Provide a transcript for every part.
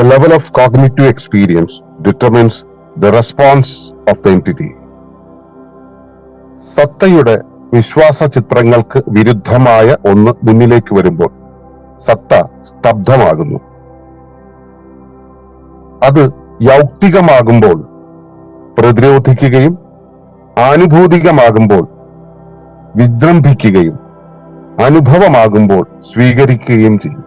The level of cognitive experience determines the response of the entity. സത്തയുടെ വിശ്വാസ ചിത്രങ്ങൾക്ക് വിരുദ്ധമായ ഒന്ന് മുന്നിലേക്ക് വരുമ്പോൾ സത്ത സ്തബ്ധമാകുന്നു അത് യൗക്തികമാകുമ്പോൾ പ്രതിരോധിക്കുകയും ആനുഭൂതികമാകുമ്പോൾ വിജൃംഭിക്കുകയും അനുഭവമാകുമ്പോൾ സ്വീകരിക്കുകയും ചെയ്യും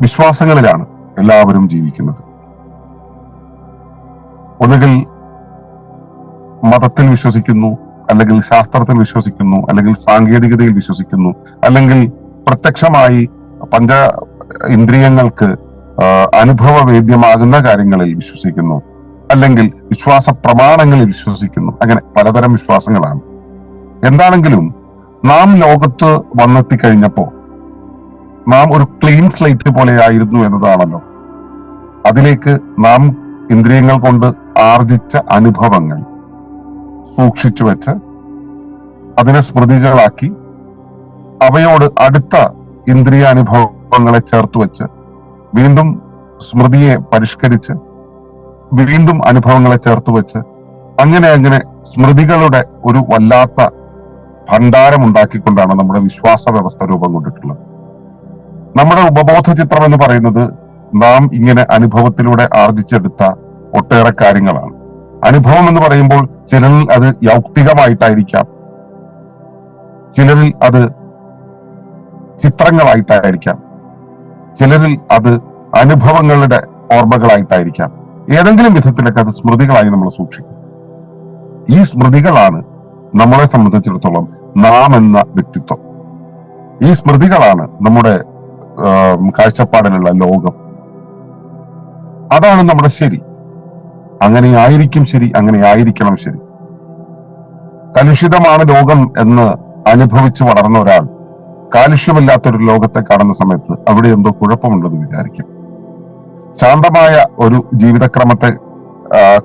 വിശ്വാസങ്ങളിലാണ് എല്ലാവരും ജീവിക്കുന്നത്. ഒന്നുകിൽ മതത്തിൽ വിശ്വസിക്കുന്നു അല്ലെങ്കിൽ ശാസ്ത്രത്തിൽ വിശ്വസിക്കുന്നു അല്ലെങ്കിൽ സാങ്കേതികതയിൽ വിശ്വസിക്കുന്നു അല്ലെങ്കിൽ പ്രത്യക്ഷമായി പഞ്ച ഇന്ദ്രിയങ്ങൾക്ക് അനുഭവ അനുഭവവേദ്യമാകുന്ന കാര്യങ്ങളിൽ വിശ്വസിക്കുന്നു അല്ലെങ്കിൽ വിശ്വാസ പ്രമാണങ്ങളിൽ വിശ്വസിക്കുന്നു. അങ്ങനെ പലതരം വിശ്വാസങ്ങളാണ്. എന്താണെങ്കിലും നാം ലോകത്ത് വന്നെത്തി കഴിഞ്ഞപ്പോ നാം ഒരു ക്ലീൻ സ്ലേറ്റ് പോലെയായിരുന്നു എന്നതാണല്ലോ. അതിലേക്ക് നാം ഇന്ദ്രിയങ്ങൾ കൊണ്ട് ആർജിച്ച അനുഭവങ്ങൾ സൂക്ഷിച്ചു വെച്ച് അതിനെ സ്മൃതികളാക്കി അവയോട് അടുത്ത ഇന്ദ്രിയ അനുഭവങ്ങളെ ചേർത്ത് വെച്ച് വീണ്ടും സ്മൃതിയെ പരിഷ്കരിച്ച് വീണ്ടും അനുഭവങ്ങളെ ചേർത്ത് വെച്ച് അങ്ങനെ അങ്ങനെ സ്മൃതികളുടെ ഒരു വല്ലാത്ത ഭണ്ഡാരം ഉണ്ടാക്കിക്കൊണ്ടാണ് നമ്മുടെ വിശ്വാസ വ്യവസ്ഥ രൂപം കൊണ്ടിട്ടുള്ളത്. നമ്മുടെ ഉപബോധ ചിത്രം എന്ന് പറയുന്നത് നാം ഇങ്ങനെ അനുഭവത്തിലൂടെ ആർജിച്ചെടുത്ത ഒട്ടേറെ കാര്യങ്ങളാണ്. അനുഭവം എന്ന് പറയുമ്പോൾ ചിലരിൽ അത് യൗക്തികമായിട്ടായിരിക്കാം. ചിലരിൽ അത് ചിത്രങ്ങളായിട്ടായിരിക്കാം. ചിലരിൽ അത് അനുഭവങ്ങളുടെ ഓർമ്മകളായിട്ടായിരിക്കാം. ഏതെങ്കിലും വിധത്തിലൊക്കെ അത് സ്മൃതികളായി നമ്മൾ സൂക്ഷിക്കും. ഈ സ്മൃതികളാണ് നമ്മളെ സംബന്ധിച്ചിടത്തോളം നാം എന്ന വ്യക്തിത്വം. ഈ സ്മൃതികളാണ് നമ്മുടെ കാഴ്ചപ്പാടിലുള്ള ലോകം. അതാണ് നമ്മുടെ ശരി. അങ്ങനെ ആയിരിക്കും ശരി അങ്ങനെ ആയിരിക്കണം ശരി. കലുഷിതമാണ് ലോകം എന്ന് അനുഭവിച്ച് വളർന്ന ഒരാൾ കാലുഷ്യമില്ലാത്തൊരു ലോകത്തെ കാണുന്ന സമയത്ത് അവിടെ എന്തോ കുഴപ്പമുണ്ടെന്ന് വിചാരിക്കും. ശാന്തമായ ഒരു ജീവിതക്രമത്തെ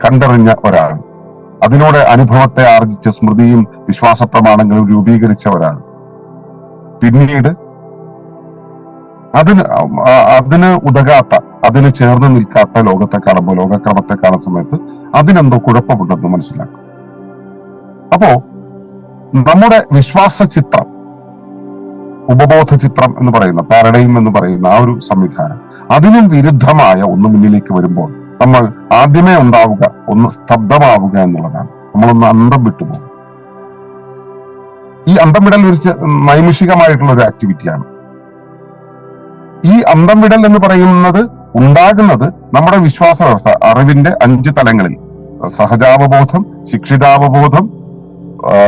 കണ്ടറിഞ്ഞ ഒരാൾ അതിനോട് അനുഭവത്തെ ആർജിച്ച് സ്മൃതിയും വിശ്വാസ പ്രമാണങ്ങളും രൂപീകരിച്ച ഒരാൾ. പിന്നീട് അതിന് അതിന് ഉതകാത്ത അതിന് ചേർന്ന് നിൽക്കാത്ത ലോകത്തെ കാണുമ്പോൾ ലോകക്രമത്തെ കാണുന്ന സമയത്ത് അതിനെന്തോ കുഴപ്പമുണ്ടെന്ന് മനസ്സിലാക്കും. അപ്പോ നമ്മുടെ വിശ്വാസ ചിത്രം ഉപബോധ ചിത്രം എന്ന് പറയുന്ന പാരഡൈം എന്ന് പറയുന്ന ആ ഒരു സംവിധാനം അതിനും വിരുദ്ധമായ ഒന്ന് മുന്നിലേക്ക് വരുമ്പോൾ നമ്മൾ ആദ്യമേ ഉണ്ടാവുക ഒന്ന് സ്തബ്ധമാവുക എന്നുള്ളതാണ്. നമ്മളൊന്ന് അന്തം വിട്ടുപോകും ഈ അന്തം വിടൽ ഒരു നൈമിഷികമായിട്ടുള്ള ഒരു ആക്ടിവിറ്റിയാണ് ഈ അന്തം വിടൽ എന്ന് പറയുന്നത് ഉണ്ടാകുന്നത് നമ്മുടെ വിശ്വാസ വ്യവസ്ഥ അറിവിന്റെ അഞ്ച് തലങ്ങളിൽ. സഹജാവബോധം ശിക്ഷിതാവബോധം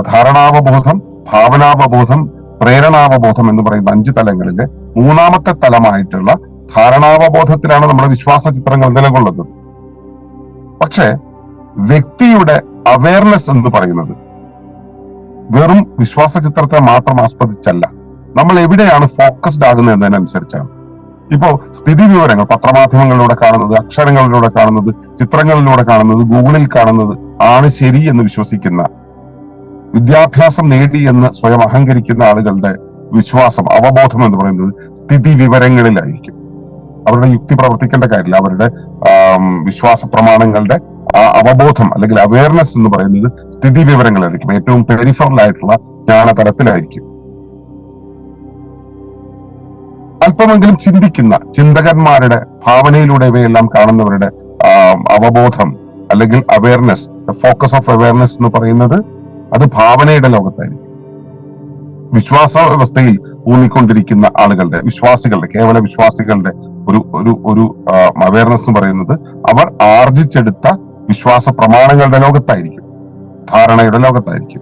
ധാരണാവബോധം ഭാവനാവബോധം പ്രേരണാവബോധം എന്ന് പറയുന്ന അഞ്ച് തലങ്ങളിലെ മൂന്നാമത്തെ തലമായിട്ടുള്ള ധാരണാവബോധത്തിലാണ് നമ്മുടെ വിശ്വാസ ചിത്രങ്ങൾ നിലകൊള്ളുന്നത്. പക്ഷേ വ്യക്തിയുടെ അവയർനെസ് എന്ന് പറയുന്നത് വെറും വിശ്വാസ ചിത്രത്തെ മാത്രം ആസ്പദിച്ചല്ല നമ്മൾ എവിടെയാണ് ഫോക്കസ്ഡ് ആകുന്നത് എന്നതിനനുസരിച്ചാണ് ഇപ്പോ സ്ഥിതി വിവരങ്ങൾ പത്രമാധ്യമങ്ങളിലൂടെ കാണുന്നത് അക്ഷരങ്ങളിലൂടെ കാണുന്നത് ചിത്രങ്ങളിലൂടെ കാണുന്നത് ഗൂഗിളിൽ കാണുന്നത് ആണ് ശരി എന്ന് വിശ്വസിക്കുന്ന വിദ്യാഭ്യാസം നേടി എന്ന് സ്വയം അഹങ്കരിക്കുന്ന ആളുകളുടെ വിശ്വാസം അവബോധം എന്ന് പറയുന്നത് സ്ഥിതി വിവരങ്ങളിലായിരിക്കും. അവരുടെ യുക്തി പ്രവർത്തിക്കേണ്ട കാര്യമില്ല. അവരുടെ വിശ്വാസ പ്രമാണങ്ങളുടെ അവബോധം അല്ലെങ്കിൽ അവയർനെസ് എന്ന് പറയുന്നത് സ്ഥിതി വിവരങ്ങളായിരിക്കും. ഏറ്റവും പെരിഫറൽ ആയിട്ടുള്ള ജ്ഞാനതലത്തിലായിരിക്കും. അല്പമെങ്കിലും ചിന്തിക്കുന്ന ചിന്തകന്മാരുടെ ഭാവനയിലൂടെ ഇവയെല്ലാം കാണുന്നവരുടെ അവബോധം അല്ലെങ്കിൽ അവയർനെസ് ഫോക്കസ് ഓഫ് അവയർനെസ് എന്ന് പറയുന്നത് അത് ഭാവനയുടെ ലോകത്തായിരിക്കും. വിശ്വാസ വ്യവസ്ഥയിൽ ഊന്നിക്കൊണ്ടിരിക്കുന്ന ആളുകളുടെ വിശ്വാസികളുടെ കേവല വിശ്വാസികളുടെ ഒരു ഒരു ഒരു അവയർനെസ് എന്ന് പറയുന്നത് അവർ ആർജിച്ചെടുത്ത വിശ്വാസ പ്രമാണങ്ങളുടെ ലോകത്തായിരിക്കും ധാരണയുടെ ലോകത്തായിരിക്കും.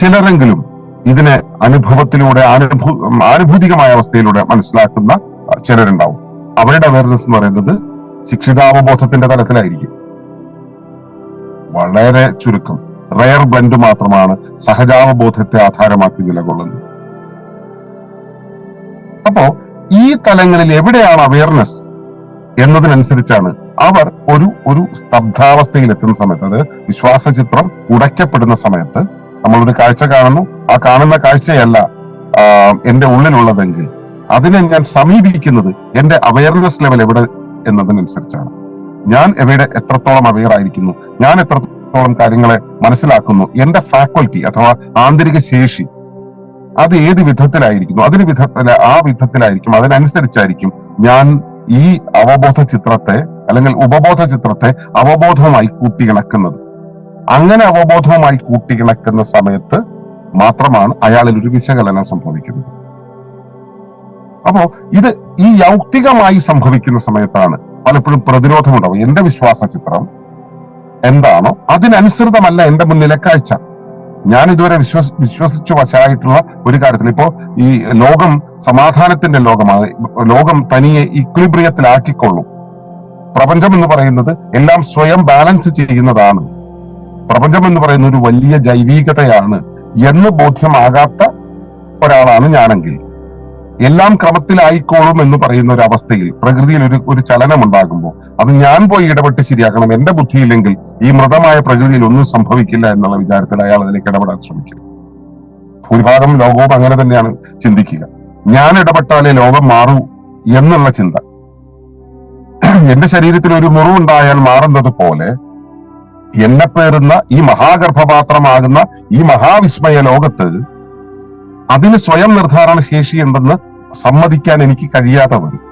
ചിലരെങ്കിലും ഇതിനെ അനുഭവത്തിലൂടെ അനുഭൂ ആനുഭൂതികമായ അവസ്ഥയിലൂടെ മനസ്സിലാക്കുന്ന ചിലരുണ്ടാവും. അവരുടെ അവയർനെസ് എന്ന് പറയുന്നത് ശിക്ഷിതാവബോധത്തിന്റെ തലത്തിലായിരിക്കും. വളരെ ചുരുക്കം. റയർ ബ്ലൻഡ് മാത്രമാണ് സഹജാവബോധത്തെ ആധാരമാക്കി നിലകൊള്ളുന്നത്. അപ്പോ ഈ തലങ്ങളിൽ എവിടെയാണ് അവയർനെസ് എന്നതിനനുസരിച്ചാണ് അവർ ഒരു ഒരു സ്തബ്ധാവസ്ഥയിൽ എത്തുന്ന സമയത്ത് അത് വിശ്വാസ ചിത്രം ഉടയ്ക്കപ്പെടുന്ന സമയത്ത് നമ്മളൊരു കാഴ്ച കാണുന്നു. ആ കാണുന്ന കാഴ്ചയല്ല എന്റെ ഉള്ളിലുള്ളതെങ്കിൽ. അതിനെ ഞാൻ സമീപിക്കുന്നത് എന്റെ അവയർനെസ് ലെവൽ എവിടെ എന്നതിനനുസരിച്ചാണ്. ഞാൻ എവിടെ എത്രത്തോളം അവയർ ആയിരിക്കുന്നു ഞാൻ എത്രത്തോളം കാര്യങ്ങളെ മനസ്സിലാക്കുന്നു എന്റെ ഫാക്കൽറ്റി അഥവാ ആന്തരിക ശേഷി അത് ഏത് വിധത്തിലായിരിക്കുന്നു അതിന് വിധത്തിൽ ആ വിധത്തിലായിരിക്കും അതിനനുസരിച്ചായിരിക്കും ഞാൻ ഈ അവബോധ ചിത്രത്തെ അല്ലെങ്കിൽ ഉപബോധ ചിത്രത്തെ അവബോധവുമായി കൂട്ടിയിണക്കുന്നത് അങ്ങനെ അവബോധവുമായി കൂട്ടിയിണക്കുന്ന സമയത്ത് മാത്രമാണ് അയാളിൽ ഒരു വിശകലനം സംഭവിക്കുന്നത്. അപ്പോ ഇത് ഈ യൗക്തികമായി സംഭവിക്കുന്ന സമയത്താണ് പലപ്പോഴും പ്രതിരോധമുണ്ടാവും എന്റെ വിശ്വാസ ചിത്രം എന്താണോ അതിനനുസൃതമല്ല എന്റെ മുന്നിലെ കാഴ്ച. ഞാൻ ഇതുവരെ വിശ്വസ് വിശ്വസിച്ചു വശായിട്ടുള്ള ഒരു കാര്യത്തിൽ ഇപ്പോ ഈ ലോകം സമാധാനത്തിന്റെ ലോകമാണ്. ലോകം തനിയെ ഇക്വിബ്രിയത്തിലാക്കിക്കൊള്ളും പ്രപഞ്ചം എന്ന് പറയുന്നത് എല്ലാം സ്വയം ബാലൻസ് ചെയ്യുന്നതാണ്. പ്രപഞ്ചം എന്ന് പറയുന്ന ഒരു വലിയ ജൈവികതയാണ് എന്ന് ബോധ്യമാകാത്ത ഒരാളാണ് ഞാനെങ്കിൽ. എല്ലാം ക്രമത്തിലായിക്കോളും എന്ന് പറയുന്ന ഒരു അവസ്ഥയിൽ പ്രകൃതിയിൽ ഒരു ഒരു ചലനം ഉണ്ടാകുമ്പോൾ അത് ഞാൻ പോയി ഇടപെട്ട് ശരിയാക്കണം എന്റെ ബുദ്ധിയില്ലെങ്കിൽ ഈ മൃതമായ പ്രകൃതിയിൽ ഒന്നും സംഭവിക്കില്ല എന്നുള്ള വിചാരത്തിൽ അയാൾ അതിലേക്ക് ഇടപെടാൻ ശ്രമിക്കും. ഭൂരിഭാഗം ലോകവും അങ്ങനെ തന്നെയാണ് ചിന്തിക്കുക. ഞാൻ ഇടപെട്ടാലേ ലോകം മാറൂ എന്നുള്ള ചിന്ത. എന്റെ ശരീരത്തിൽ ഒരു മുറിവുണ്ടായാൽ മാറുന്നത് പോലെ എന്നെ പേറുന്ന ഈ മഹാഗർഭപാത്രമാകുന്ന ഈ മഹാവിസ്മയ ലോകത്ത് അതിന് സ്വയം നിർദ്ധാരണ ശേഷിയുണ്ടെന്ന് സമ്മതിക്കാൻ എനിക്ക് കഴിയാതെ വരും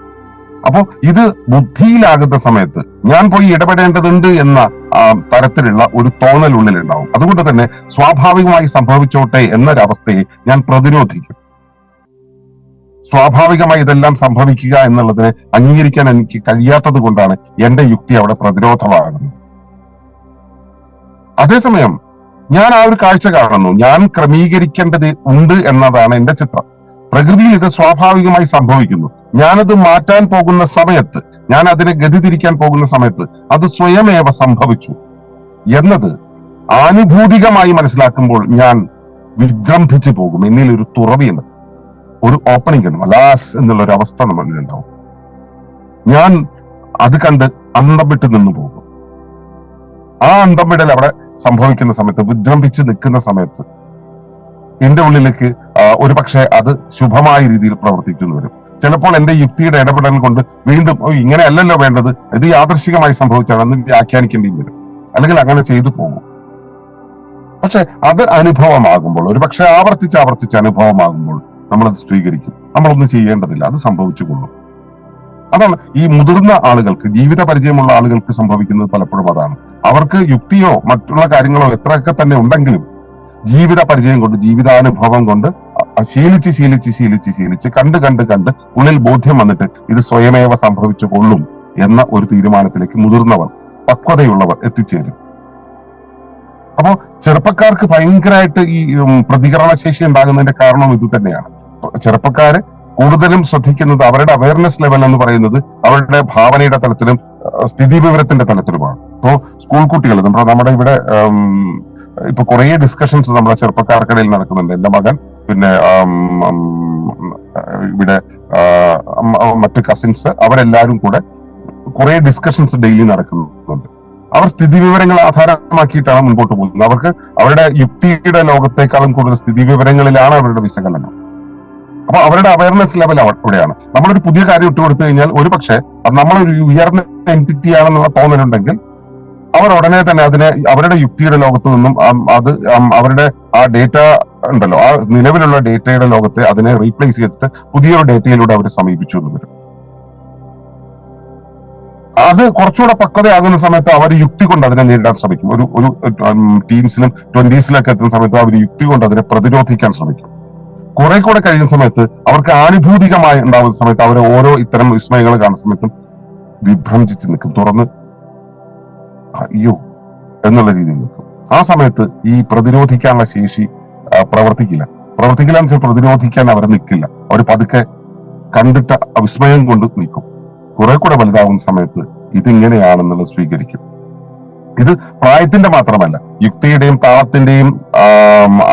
അപ്പോ ഇത് ബുദ്ധിയിലാകുന്ന സമയത്ത് ഞാൻ പോയി ഇടപെടേണ്ടതുണ്ട് എന്ന തരത്തിലുള്ള ഒരു തോന്നൽ ഉള്ളിലുണ്ടാവും. അതുകൊണ്ട് തന്നെ സ്വാഭാവികമായി സംഭവിച്ചോട്ടെ എന്നൊരവസ്ഥയെ ഞാൻ പ്രതിരോധിക്കും. സ്വാഭാവികമായി ഇതെല്ലാം സംഭവിക്കുക എന്നുള്ളതിനെ അംഗീകരിക്കാൻ എനിക്ക് കഴിയാത്തത് കൊണ്ടാണ് എന്റെ യുക്തി അവിടെ പ്രതിരോധമാകുന്നത്. അതേസമയം ഞാൻ ആ ഒരു കാഴ്ച കാണുന്നു. ഞാൻ ക്രമീകരിക്കേണ്ടത് ഉണ്ട് എന്നതാണ് എന്റെ ചിത്രം. പ്രകൃതിയിൽ ഇത് സ്വാഭാവികമായി സംഭവിക്കുന്നു. ഞാനത് മാറ്റാൻ പോകുന്ന സമയത്ത് ഞാൻ അതിനെ ഗതി തിരിക്കാൻ പോകുന്ന സമയത്ത് അത് സ്വയമേവ സംഭവിച്ചു എന്നത് ആനുഭൂതികമായി മനസ്സിലാക്കുമ്പോൾ ഞാൻ വിജൃംഭിച്ചു പോകും. എന്നിൽ ഒരു തുറവിയുണ്ട് ഒരു ഓപ്പണിംഗ് ഉണ്ട്. അലാസ് എന്നുള്ള ഒരു അവസ്ഥ നമ്മളിലുണ്ടാവും ഞാൻ അത് കണ്ട് അന്തം വിട്ട് നിന്നു പോകും. ആ അന്തം വിടൽ അവിടെ സംഭവിക്കുന്ന സമയത്ത് വിജൃംഭിച്ച് നിൽക്കുന്ന സമയത്ത് എന്റെ ഉള്ളിലേക്ക് ഒരു പക്ഷേ അത് ശുഭമായ രീതിയിൽ പ്രവർത്തിക്കുന്നു വരും. ചിലപ്പോൾ എന്റെ യുക്തിയുടെ ഇടപെടൽ കൊണ്ട് വീണ്ടും ഇങ്ങനെ അല്ലല്ലോ വേണ്ടത്. ഇത് യാദൃശികമായി സംഭവിച്ചാണെന്ന് വ്യാഖ്യാനിക്കേണ്ടി വരും. അല്ലെങ്കിൽ അങ്ങനെ ചെയ്തു പോകും. പക്ഷെ അത് അനുഭവമാകുമ്പോൾ ഒരു പക്ഷെ ആവർത്തിച്ച് ആവർത്തിച്ച് അനുഭവമാകുമ്പോൾ നമ്മളത് സ്വീകരിക്കും. നമ്മളൊന്നും ചെയ്യേണ്ടതില്ല. അത് സംഭവിച്ചു കൊള്ളും. അതാണ് ഈ മുതിർന്ന ആളുകൾക്ക് ജീവിത പരിചയമുള്ള ആളുകൾക്ക് സംഭവിക്കുന്നത് പലപ്പോഴും അതാണ്. അവർക്ക് യുക്തിയോ മറ്റുള്ള കാര്യങ്ങളോ എത്രയൊക്കെ തന്നെ ഉണ്ടെങ്കിലും ജീവിത പരിചയം കൊണ്ട് ജീവിതാനുഭവം കൊണ്ട് ശീലിച്ച് ശീലിച്ച് ശീലിച്ച് ശീലിച്ച് കണ്ട് കണ്ട് കണ്ട് ഉള്ളിൽ ബോധ്യം വന്നിട്ട് ഇത് സ്വയമേവ സംഭവിച്ചു കൊള്ളും എന്ന ഒരു തീരുമാനത്തിലേക്ക് മുതിർന്നവർ പക്വതയുള്ളവർ എത്തിച്ചേരും. അപ്പോ ചെറുപ്പക്കാർക്ക് ഭയങ്കരമായിട്ട് ഈ പ്രതികരണശേഷി ഉണ്ടാകുന്നതിന്റെ കാരണം ഇത് തന്നെയാണ്. ചെറുപ്പക്കാര് കൂടുതലും ശ്രദ്ധിക്കുന്നത് അവരുടെ അവയർനെസ് ലെവൽ എന്ന് പറയുന്നത് അവരുടെ ഭാവനയുടെ തലത്തിലും സ്ഥിതി വിവരത്തിന്റെ തലത്തിലുമാണ്. ഇപ്പോ സ്കൂൾ കുട്ടികൾ നമ്മുടെ നമ്മുടെ ഇവിടെ ഇപ്പൊ കുറേ ഡിസ്കഷൻസ് നമ്മുടെ ചെറുപ്പക്കാർക്കിടയിൽ നടക്കുന്നുണ്ട്. എന്റെ മകൻ പിന്നെ ഇവിടെ മറ്റ് കസിൻസ് അവരെല്ലാരും കൂടെ കുറെ ഡിസ്കഷൻസ് ഡെയിലി നടക്കുന്നുണ്ട്. അവർ സ്ഥിതി വിവരങ്ങൾ ആധാരമാക്കിയിട്ടാണ് മുൻപോട്ട് പോകുന്നത്. അവർക്ക് അവരുടെ യുക്തിയുടെ ലോകത്തെക്കാളും കൂടുതൽ സ്ഥിതി വിവരങ്ങളിലാണ് അവരുടെ വിശകലനം. അപ്പൊ അവരുടെ അവയർനെസ് ലെവൽ അവിടെയാണ് നമ്മളൊരു പുതിയ കാര്യം ഇട്ട് കൊടുത്തു കഴിഞ്ഞാൽ ഒരു പക്ഷേ നമ്മളൊരു ഉയർന്ന എന്റിറ്റി ആണെന്നുള്ള തോന്നലുണ്ടെങ്കിൽ അവർ ഉടനെ തന്നെ അതിനെ അവരുടെ യുക്തിയുടെ ലോകത്ത് നിന്നും അത് അവരുടെ ആ ഡേറ്റ ഉണ്ടല്ലോ ആ നിലവിലുള്ള ഡേറ്റയുടെ ലോകത്തെ അതിനെ റീപ്ലേസ് ചെയ്തിട്ട് പുതിയൊരു ഡേറ്റയിലൂടെ അവർ സമീപിച്ചു എന്ന് വരും. അത് കുറച്ചുകൂടെ പക്വതയാകുന്ന സമയത്ത് അവർ യുക്തി കൊണ്ട് അതിനെ നേരിടാൻ ശ്രമിക്കും. ഒരു ഒരു ടീംസിലും ട്വന്റീസിലൊക്കെ എത്തുന്ന സമയത്ത് അവർ യുക്തി കൊണ്ട് അതിനെ പ്രതിരോധിക്കാൻ ശ്രമിക്കും. കുറെ കൂടെ കഴിയുന്ന സമയത്ത് അവർക്ക് ആനുഭൂതികമായി ഉണ്ടാവുന്ന സമയത്ത് അവർ ഓരോ ഇത്തരം വിസ്മയങ്ങൾ കാണുന്ന സമയത്തും വിഭ്രമിച്ച് നിൽക്കും. തുറന്ന് അയ്യോ എന്നുള്ള രീതിയിൽ നിൽക്കും. ആ സമയത്ത് ഈ പ്രതിരോധിക്കാനുള്ള ശേഷി പ്രവർത്തിക്കില്ല. പ്രവർത്തിക്കില്ല എന്ന് വെച്ചാൽ പ്രതിരോധിക്കാൻ അവർ നിൽക്കില്ല. അവർ പതുക്കെ കണ്ടിട്ട വിസ്മയം കൊണ്ട് നിൽക്കും. കുറെ കൂടെ വലുതാവുന്ന സമയത്ത് ഇതിങ്ങനെയാണെന്നുള്ളത് സ്വീകരിക്കും. ഇത് പ്രായത്തിന്റെ മാത്രമല്ല യുക്തിയുടെയും താളത്തിന്റെയും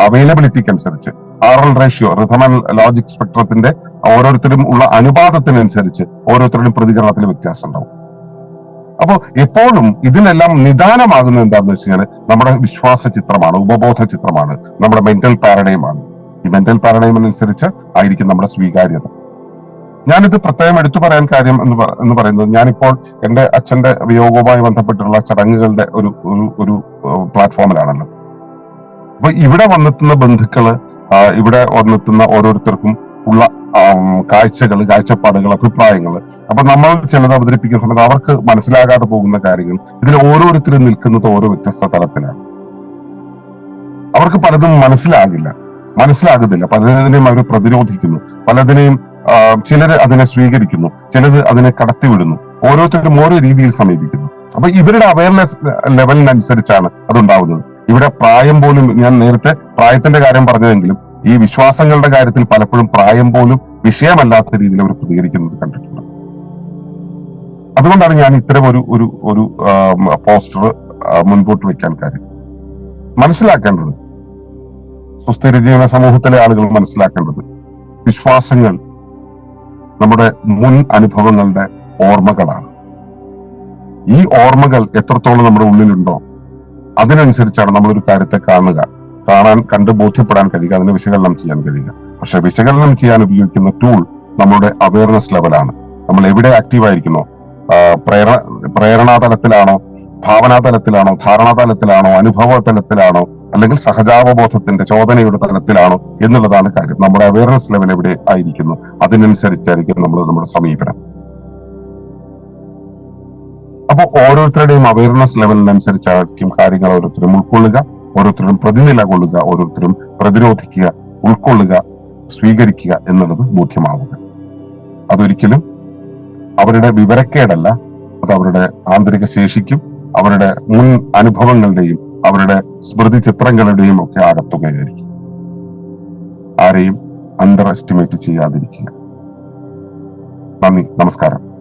അവൈലബിലിറ്റിക്ക് അനുസരിച്ച് R L ratio rhythm logic സ്പെക്ട്രത്തിന്റെ ഓരോരുത്തരും ഉള്ള അനുപാതത്തിനനുസരിച്ച് ഓരോരുത്തരുടെയും പ്രതികരണത്തിൽ വ്യത്യാസം ഉണ്ടാവും. അപ്പോൾ എപ്പോഴും ഇതിനെല്ലാം നിദാനമാകുന്നത് എന്താണെന്ന് വെച്ച് കഴിഞ്ഞാൽ നമ്മുടെ വിശ്വാസ ചിത്രമാണ് ഉപബോധ ചിത്രമാണ് നമ്മുടെ മെന്റൽ പാരഡൈമാണ് ഈ മെന്റൽ പാരഡൈം അനുസരിച്ച് ആയിരിക്കും നമ്മുടെ സ്വീകാര്യത. ഞാനിത് പ്രത്യേകം എടുത്തു പറയാൻ കാര്യം എന്ന് എന്ന് പറയുന്നത് ഞാനിപ്പോൾ എന്റെ അച്ഛന്റെ വിയോഗവുമായി ബന്ധപ്പെട്ടുള്ള ചടങ്ങുകളുടെ ഒരു ഒരു പ്ലാറ്റ്ഫോമിലാണല്ലോ അപ്പൊ ഇവിടെ വന്നെത്തുന്ന ബന്ധുക്കൾ ഇവിടെ വന്നെത്തുന്ന ഓരോരുത്തർക്കും ഉള്ള കാഴ്ചകൾ കാഴ്ചപ്പാടുകൾ അഭിപ്രായങ്ങൾ അപ്പൊ നമ്മൾ ചിലത് അവതരിപ്പിക്കുന്ന സമയത്ത് അവർക്ക് മനസ്സിലാകാതെ പോകുന്ന കാര്യങ്ങൾ. ഇതിൽ ഓരോരുത്തരും നിൽക്കുന്നത് ഓരോ വ്യത്യസ്ത തലത്തിലാണ്. അവർക്ക് പലതും മനസ്സിലാകില്ല. മനസ്സിലാകുന്നില്ല. പലതിനെയും അവർ പ്രതിരോധിക്കുന്നു. പലതിനെയും ചിലർ അതിനെ സ്വീകരിക്കുന്നു. ചിലത് അതിനെ കടത്തിവിടുന്നു. ഓരോരുത്തരും ഓരോ രീതിയിൽ സമീപിക്കുന്നു. അപ്പൊ ഇവരുടെ അവയർനെസ് ലെവലിനനുസരിച്ചാണ് അതുണ്ടാവുന്നത്. ഇവിടെ പ്രായം പോലും ഞാൻ നേരത്തെ പ്രായത്തിന്റെ കാര്യം പറഞ്ഞതെങ്കിലും ഈ വിശ്വാസങ്ങളുടെ കാര്യത്തിൽ പലപ്പോഴും പ്രായം പോലും വിഷയമല്ലാത്ത രീതിയിൽ അവർ പ്രതികരിക്കുന്നത് കണ്ടിട്ടുണ്ട്. അതുകൊണ്ടാണ് ഞാൻ ഇത്തരം ഒരു ഒരു ഒരു പോസ്റ്റർ മുൻപോട്ട് വെക്കാൻ കാര്യം. മനസ്സിലാക്കേണ്ടത് സുസ്ഥിര ജീവന സമൂഹത്തിലെ ആളുകൾ മനസ്സിലാക്കേണ്ടത് വിശ്വാസങ്ങൾ നമ്മുടെ മുൻ അനുഭവങ്ങളുടെ ഓർമ്മകളാണ്. ഈ ഓർമ്മകൾ എത്രത്തോളം നമ്മുടെ ഉള്ളിലുണ്ടോ അതിനനുസരിച്ചാണ് നമ്മൾ ഒരു കാര്യത്തെ കാണുക. കാണാൻ കണ്ട് ബോധ്യപ്പെടാൻ കഴിയുക. അതിനെ വിശകലനം ചെയ്യാൻ കഴിയുക. പക്ഷെ വിശകലനം ചെയ്യാൻ ഉപയോഗിക്കുന്ന ടൂൾ നമ്മുടെ അവയർനെസ് ലെവലാണ് നമ്മൾ എവിടെ ആക്റ്റീവ് ആയിരിക്കുന്നോ? പ്രേരണ പ്രേരണാ തലത്തിലാണോ ഭാവനാ തലത്തിലാണോ ധാരണാ തലത്തിലാണോ അനുഭവ തലത്തിലാണോ അല്ലെങ്കിൽ സഹജാവബോധത്തിന്റെ ചോദനയുടെ തലത്തിലാണോ? എന്നുള്ളതാണ് കാര്യം. നമ്മുടെ അവയർനെസ് ലെവൽ എവിടെ ആയിരിക്കുന്നു? അതിനനുസരിച്ചായിരിക്കും നമ്മൾ നമ്മുടെ സമീപനം. അപ്പോൾ ഓരോരുത്തരുടെയും അവയർനെസ് ലെവലിനനുസരിച്ചായിരിക്കും കാര്യങ്ങൾ ഓരോരുത്തരും ഉൾക്കൊള്ളുക ഓരോരുത്തരും പ്രതിനില കൊള്ളുക ഓരോരുത്തരും പ്രതിരോധിക്കുക ഉൾക്കൊള്ളുക സ്വീകരിക്കുക എന്നുള്ളത് ബോധ്യമാവുക. അതൊരിക്കലും അവരുടെ വിവരക്കേടല്ല അത് അവരുടെ ആന്തരിക ശേഷിക്കും അവരുടെ മുൻ അനുഭവങ്ങളുടെയും അവരുടെ സ്മൃതി ചിത്രങ്ങളുടെയും ഒക്കെ ആകത്തുകയായിരിക്കും. ആരെയും അണ്ടർ എസ്റ്റിമേറ്റ് ചെയ്യാതിരിക്കുക. നന്ദി നമസ്കാരം.